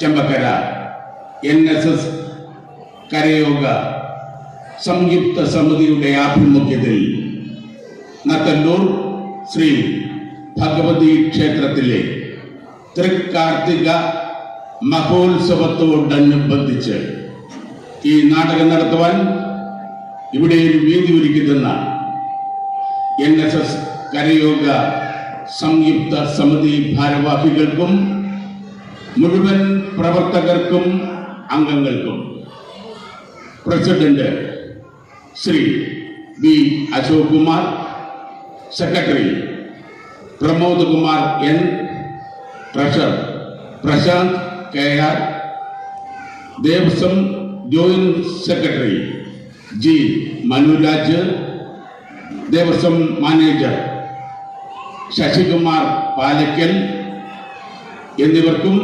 Chembakkara N S S കരയോഗ സംയുക്ത സമിതിയുടെ ആഭിമുഖ്യത്തിൽ നത്തല്ലൂർ ശ്രീ ഭഗവതി ക്ഷേത്രത്തിലെ തൃക്കാർത്തിക മഹോത്സവത്തോടനുബന്ധിച്ച് ഈ നാടകം നടത്തുവാൻ ഇവിടെ ഒരു വേദി ഒരുക്കി തന്ന എൻ എസ് എസ് കരയോഗ സംയുക്ത സമിതി ഭാരവാഹികൾക്കും മുഴുവൻ പ്രവർത്തകർക്കും അംഗങ്ങൾക്കും. President Shri V Ashok Kumar secretary Pramod Kumar N treasurer Prashanth K R Devaswom joint secretary G Manuraj Devaswom manager Sasikumar Palakkal എന്നിവർക്കും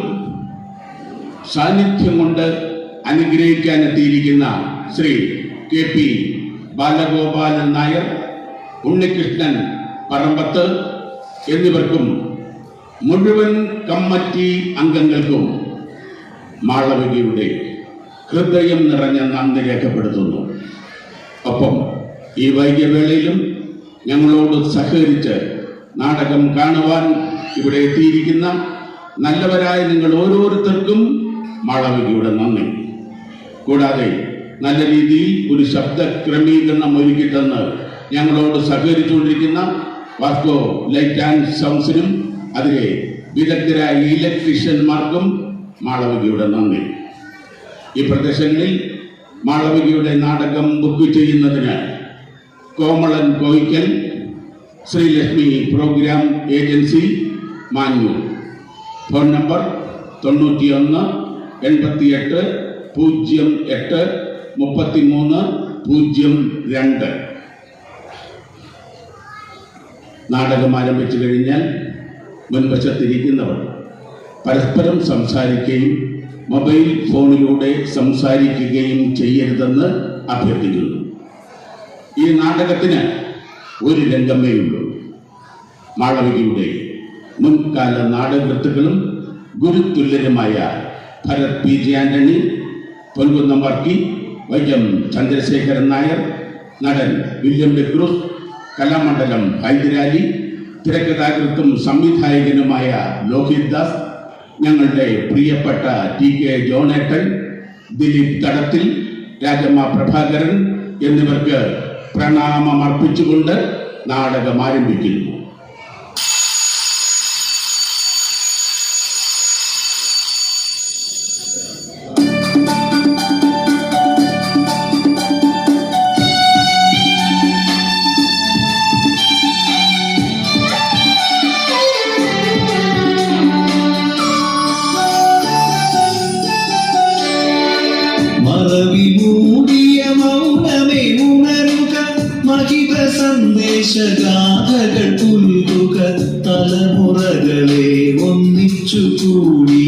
സാന്നിധ്യം കൊണ്ട് അനുഗ്രഹിക്കാൻ എത്തിയിരിക്കുന്ന ശ്രീ കെ പി ബാലഗോപാലൻ നായർ ഉണ്ണികൃഷ്ണൻ പറമ്പത്ത് എന്നിവർക്കും മുഴുവൻ കമ്മിറ്റി അംഗങ്ങൾക്കും മാളവികയുടെ ഹൃദയം നിറഞ്ഞ നന്ദി രേഖപ്പെടുത്തുന്നു. ഒപ്പം ഈ വൈകിയവേളയിലും ഞങ്ങളോട് സഹകരിച്ച് നാടകം കാണുവാൻ ഇവിടെ എത്തിയിരിക്കുന്ന നല്ലവരായ നിങ്ങൾ ഓരോരുത്തർക്കും മാളവികയുടെ നന്ദി. കൂടാതെ നല്ല രീതിയിൽ ഒരു ശബ്ദ ക്രമീകരണം ഒരുക്കി തന്ന് ഞങ്ങളോട് സഹകരിച്ചുകൊണ്ടിരിക്കുന്ന വാസ്കോ ലൈറ്റ് ആൻഡ് സൗണ്ട്സിനും അതിലെ വിദഗ്ധരായ ഇലക്ട്രീഷ്യന്മാർക്കും മാളവികയുടെ നന്ദി. ഈ പ്രദേശങ്ങളിൽ മാളവികയുടെ നാടകം ബുക്ക് ചെയ്യുന്നതിന് Komalan Koyikkal Sreelakshmi program agency Manjoor. Phone number തൊണ്ണൂറ്റിയൊന്ന് എൺപത്തിയെട്ട് പൂജ്യം എട്ട് മുപ്പത്തിമൂന്ന് പൂജ്യം രണ്ട്. നാടകം ആരംഭിച്ചു കഴിഞ്ഞാൽ മുൻവശത്തിരിക്കുന്നവർ പരസ്പരം സംസാരിക്കുകയും മൊബൈൽ ഫോണിലൂടെ സംസാരിക്കുകയും ചെയ്യരുതെന്ന് അഭ്യർത്ഥിക്കുന്നു. ഈ നാടകത്തിന് ഒരു രംഗമേ ഉള്ളൂ. മാളവികയുടെ മുൻകാല നാടകൃത്തുക്കളും ഗുരുതുല്യരുമായ ഭരത് പി ജി ആന്റണി പൊൻകുന്നം വർക്കി വൈക്കം ചന്ദ്രശേഖരൻ നായർ നടൻ വില്യം ബെക്രൂസ് കലാമണ്ഡലം ഹൈദരാലി തിരക്കഥാകൃത്തും സംവിധായകനുമായ ലോഹിത് ദാസ് ഞങ്ങളുടെ പ്രിയപ്പെട്ട ടി കെ ജോണേട്ടൻ ദിലീപ് തടത്തിൽ രാജമ്മ പ്രഭാകരൻ എന്നിവർക്ക് പ്രണാമം അർപ്പിച്ചുകൊണ്ട് നാടകം ആരംഭിക്കുന്നു സന്ദേശഗാഥകൾ പുൽകുക തലമുറകളെ ഒന്നിച്ചു കൂടി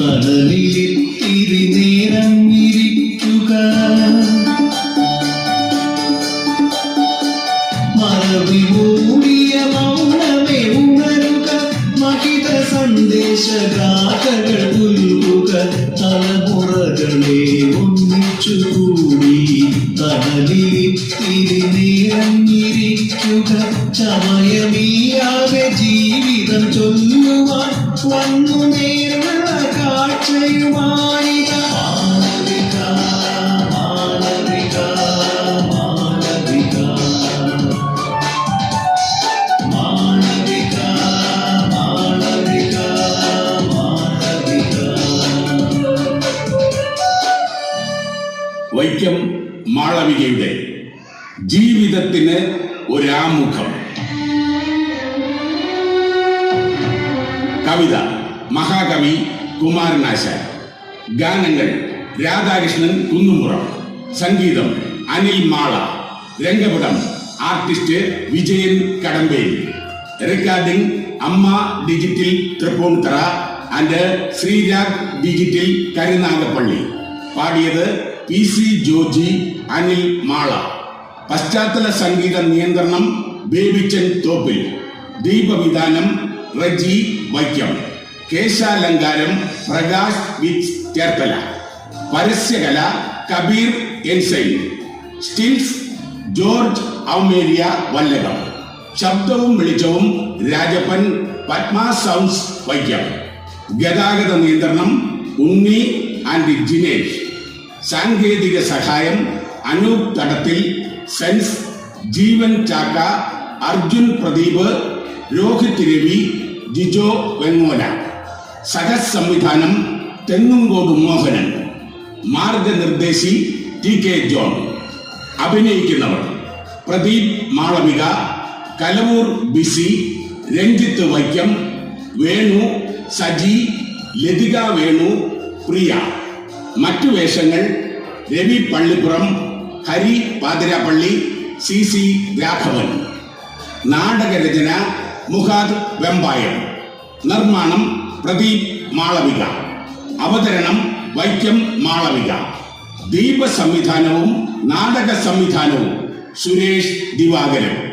തണലിൽ തിരി സന്ദേശഗാഥകൾ പുൽകുക തലമുറകളെ ഒന്നിച്ചു കൂടി. തണലിൽ തിരിനിറങ്ങിരിക്കുക ചമയമീയാകെ ജീവിതം ചൊല്ലുവാൻ വന്നു നേരുള്ള കാഴ്ചയുമായി മാളവികയുടെ ജീവിതത്തിന് ഒരാമുഖം. കവിത മഹാകവി കുമാരനാശാൻ. ഗാനങ്ങൾ രാധാകൃഷ്ണൻ കുന്നുമുറം സംഗീതം Anil Mala. രംഗപടം artist Vijayan Kadamberi. Recording Amma digital Tripunithura and Sreerag digital Karunagappally. പാടിയത് പി സി ജോജി അനിൽ മാള. പശ്ചാത്തല സംഗീത നിയന്ത്രണം ബേബിച്ചൻ തോപ്പിൽ. ദീപവിധാനം റജി വൈക്കം. കേശാലങ്കാരം പ്രകാശ് വിച്ച് ചേർത്തല പരസ്യകല കബീർ എൻസൈൻ. സ്റ്റിൽസ് ജോർജ് ഔമേരിയ വല്ലകം. ശബ്ദവും വെളിച്ചവും രാജപ്പൻ പത്മ സൗണ്ട്സ് വൈക്കം. ഗതാഗത നിയന്ത്രണം ഉണ്ണി ആൻഡ് ജിനേഷ്. സാങ്കേതിക സഹായം അനൂപ് തടത്തിൽ സെൻസ് ജീവൻ ചാക്ക അർജുൻ പ്രദീപ് രോഹിത് രവി ജിജോ വെങ്ങോല. സംവിധാനം തെങ്ങുംകോട് മോഹനൻ. മാർഗനിർദ്ദേശി ടി കെ ജോൺ. അഭിനയിക്കുന്നവർ പ്രദീപ് മാളവിക കലവൂർ ബിസി രഞ്ജിത്ത് വൈക്കം വേണു സജി ലതിക വേണു പ്രിയ. മറ്റു വേഷങ്ങൾ രവി പള്ളിപ്പുറം ഹരി പാതിരാപ്പള്ളി സി സി രാഘവൻ. നാടകരചന മുഹാദ് വെമ്പായം. നിർമ്മാണം പ്രദീപ് മാളവിക. അവതരണം വൈക്കം മാളവിക. ദീപ സംവിധാനവും നാടക സംവിധാനവും സുരേഷ് ദിവാകരൻ.